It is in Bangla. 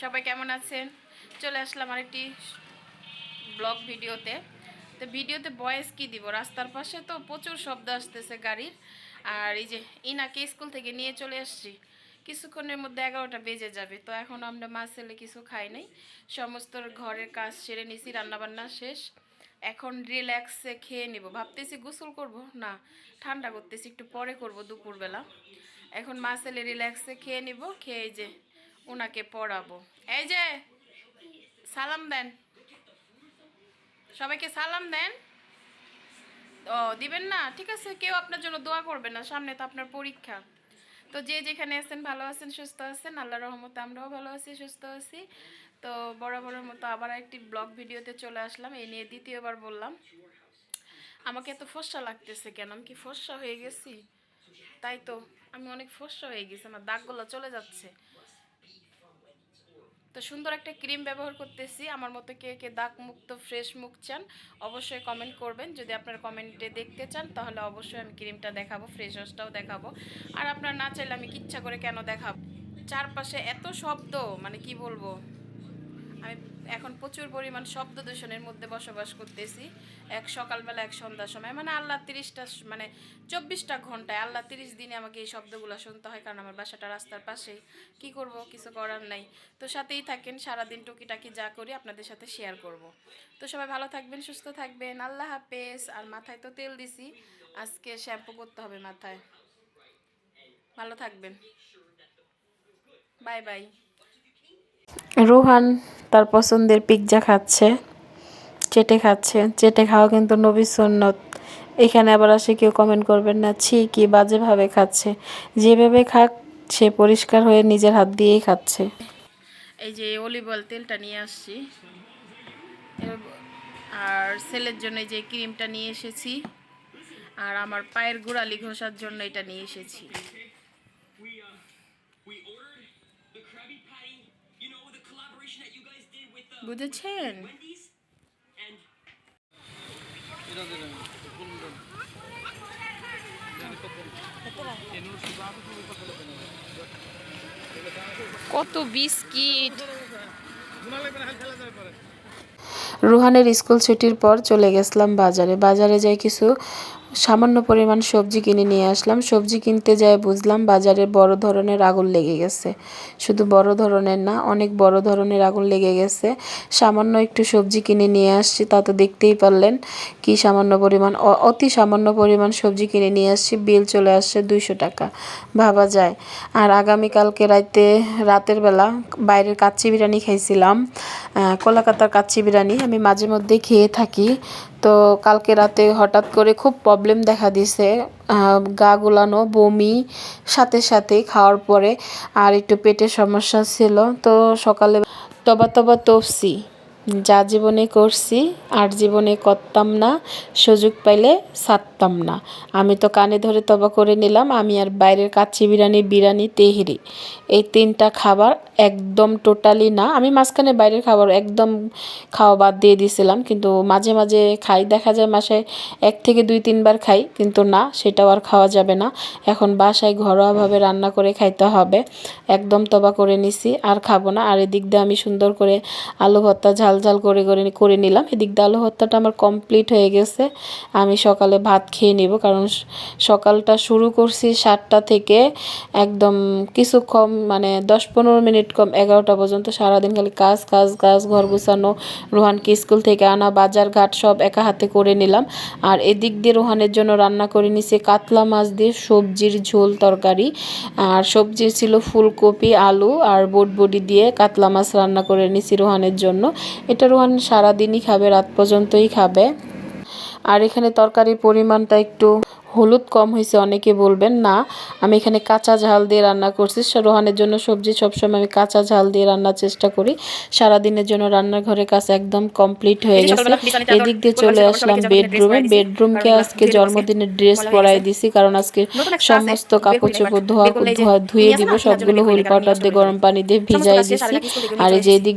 সবাই কেমন আছেন? চলে আসলাম আরেকটি ব্লগ ভিডিওতে। তো ভিডিওতে বয়েস কি দিব? রাস্তার পাশে তো প্রচুর শব্দ আসতেছে গাড়ির। আর এই যে ইনাকে স্কুল থেকে নিয়ে চলে আসছি। কিছুক্ষণের মধ্যে এগারোটা বেজে যাবে। তো এখন আমরা মা ছেলে কিছু খাই নাই। সমস্ত ঘরের কাজ সেরে নিছি, রান্নাবান্না শেষ। এখন রিল্যাক্সে খেয়ে নিব। ভাবতেছি গোসল করব? না, ঠান্ডা করতেছি। একটু পরে করব দুপুরবেলা। এখন মা ছেলে রিল্যাক্সে খেয়ে নিব। খেয়ে যে ওনাকে পড়াবো। এই যে, সালাম দেন। সবাইকে সালাম দেন। ও, দিবেন না? ঠিক আছে, কেউ আপনার জন্য দোয়া করবে না, সামনে তো আপনার পরীক্ষা। তো যে যেখানে আছেন, ভালো আছেন, সুস্থ আছেন, আল্লাহ রহমতে আমরাও ভালো আছি, সুস্থ আছি। তো বরাবরের মতো আবার একটি ব্লগ ভিডিওতে চলে আসলাম এই নিয়ে দ্বিতীয়বার বললাম। আমাকে এত ফর্সা লাগতেছে কেন? আমি কি ফর্সা হয়ে গেছি? তাই তো, আমি অনেক ফর্সা হয়ে গেছি, আমার দাগগুলো চলে যাচ্ছে। তো সুন্দর একটা ক্রিম ব্যবহার করতেছি। আমার মতো কে কে দাগ মুক্ত ফ্রেশ মুখ চান, অবশ্যই কমেন্ট করবেন। যদি আপনার কমেন্টে দেখতে চান, তাহলে অবশ্যই আমি ক্রিমটা দেখাবো ফ্রেশ ওয়াশটাও দেখাবো। আর আপনার না চাইলে আমি কিচ্ছা করে কেন দেখাবো? চারপাশে এত শব্দ মানে কি বলব? আমি এখন প্রচুর পরিমাণ শব্দ দূষণের মধ্যে বসবাস করতেছি। এক সকালবেলা, এক সন্ধ্যার সময়। মানে আল্লাহ তিরিশটা মানে চব্বিশটা ঘন্টায় আল্লাহ তিরিশ দিনে আমাকে এই শব্দগুলো শুনতে হয়, কারণ আমার বাসাটা রাস্তার পাশেই। কি করব? কিছু করার নাই। তো সাথেই থাকেন, সারাদিন টুকিটাকি যা করি আপনাদের সাথে শেয়ার করব। তো সবাই ভালো থাকবেন, সুস্থ থাকবেন। আল্লাহ হাফেজ। আর মাথায় তো তেল দিছি। আজকে শ্যাম্পু করতে হবে মাথায়। ভালো থাকবেন। Bye bye. রোহান তার পছন্দের পিৎজা খাচ্ছে, চেটে খাচ্ছে। চেটে খাওয়া কিন্তু নবী সুন্নত। এখানে আবার আসে কেউ কমেন্ট করবেন না, ছি, কি বাজেভাবে খাচ্ছে। যেভাবে খাক, সে পরিষ্কার হয়ে নিজের হাত দিয়েই খাচ্ছে। এই যে অলিভ অয়েল তেলটা নিয়ে আসছি। আর ছেলের জন্য যে ক্রিমটা নিয়ে এসেছি। আর আমার পায়ের গোড়ালি ঘষার জন্য এটা নিয়ে এসেছি। বুঝেছেন কত বিস্কিট। রুহানের স্কুল ছুটির পর চলে গেছিলাম বাজারে। বাজারে যাই কিছু সামান্য পরিমাণ সবজি কিনে নিয়ে আসলাম। সবজি কিনতে যায় বুঝলাম বাজারে বড় ধরনের আগুন লেগে গেছে। শুধু বড় ধরনের না, অনেক বড় ধরনের আগুন লেগে গেছে। সামান্য একটু সবজি কিনে নিয়ে আসছি, তা তো দেখতেই পারলেন। কি সামান্য পরিমাণ অতি সামান্য পরিমাণ সবজি কিনে নিয়ে আসছি, বিল চলে আসছে দুইশো টাকা। ভাবা যায়। আর আগামীকালকে রাতে রাতের বেলা বাইরের কাচ্চি বিরিয়ানি খাইছিলাম। কলকাতার কাচ্চি বিরিয়ানি আমি মাঝে মধ্যে খেয়ে থাকি। তো কালকে রাতে হঠাৎ করে খুব প্রবলেম দেখা দিছে। গা গুলানো, বমি, সাথে সাথে খাওয়ার পরে আর একটু পেটের সমস্যা ছিল। তো সকালে তবা তবা তফসি। যা জীবনে করছি, আর জীবনে করতাম না, সুযোগ পাইলে ছাড়তাম না। আমি তো কানে ধরে তবা করে নিলাম, আমি আর বাইরের কাচ্চি বিরিয়ানি বিরিয়ানি তেহরি। এই তিনটা খাবার একদম টোটালি না। আমি মাঝখানে বাইরের খাবার একদম খাওয়া বাদ দিয়ে দিয়েছিলাম কিন্তু মাঝে মাঝে খাই। দেখা যায় মাসে এক থেকে দুই, তিনবার খাই, কিন্তু না, সেটাও আর খাওয়া যাবে না। এখন বাসায় ঘরোয়াভাবে রান্না করে খাইতে হবে। একদম তবা করে নিছি, আর খাব না। আর এদিক দিয়ে আমি সুন্দর করে আলু ভর্তা, ঝাল ঝাল ঝাল করে করে করে নিলাম। এদিক দিয়ে আলু ভর্তাটা আমার কমপ্লিট হয়ে গেছে। আমি সকালে ভাত খেয়ে নিব কারণ সকালটা শুরু করছি সাতটা থেকে একদম কিছু কম মানে দশ পনেরো মিনিট কম এগারোটা পর্যন্ত। সারাদিন খালি কাজ কাজ কাজ, ঘর গুছানো, রোহানকে স্কুল থেকে আনা, বাজার ঘাট সব একা হাতে করে নিলাম। আর এদিক দিয়ে রোহানের জন্য রান্না করে নিছি কাতলা মাছ দিয়ে সবজির ঝোল তরকারি। আর সবজি ছিল ফুলকপি, আলু আর বটবডি দিয়ে কাতলা মাছ রান্না করে নিছি রোহানের জন্য। এটা রোহান সারাদিনই খাবে রাত পর্যন্তই খাবে। আর এখানে তরকারির পরিমাণটা একটু হলুদ কম হয়েছে অনেকে বলবেন না। আমি এখানে কাঁচা ঝাল দিয়ে রান্না করছি। রোহানের জন্য সবজি সবসময় আমি কাঁচা ঝাল দিয়ে রান্নার চেষ্টা করি। সারাদিনের জন্য রান্নার ঘরের কাজ একদম কমপ্লিট হয়ে গেছে। এদিক দিয়ে চলে আসলাম বেডরুমে বেডরুমকে আজকে জন্মদিনের ড্রেস পরাই দিছি কারণ আজকে সমস্ত কাপড় চোপড় ধোয়া ধোয়া ধুয়ে দিব সবগুলো হুইল পাউডার দিয়ে গরম পানি দিয়ে ভিজাই দিছি। আর এই যে এদিক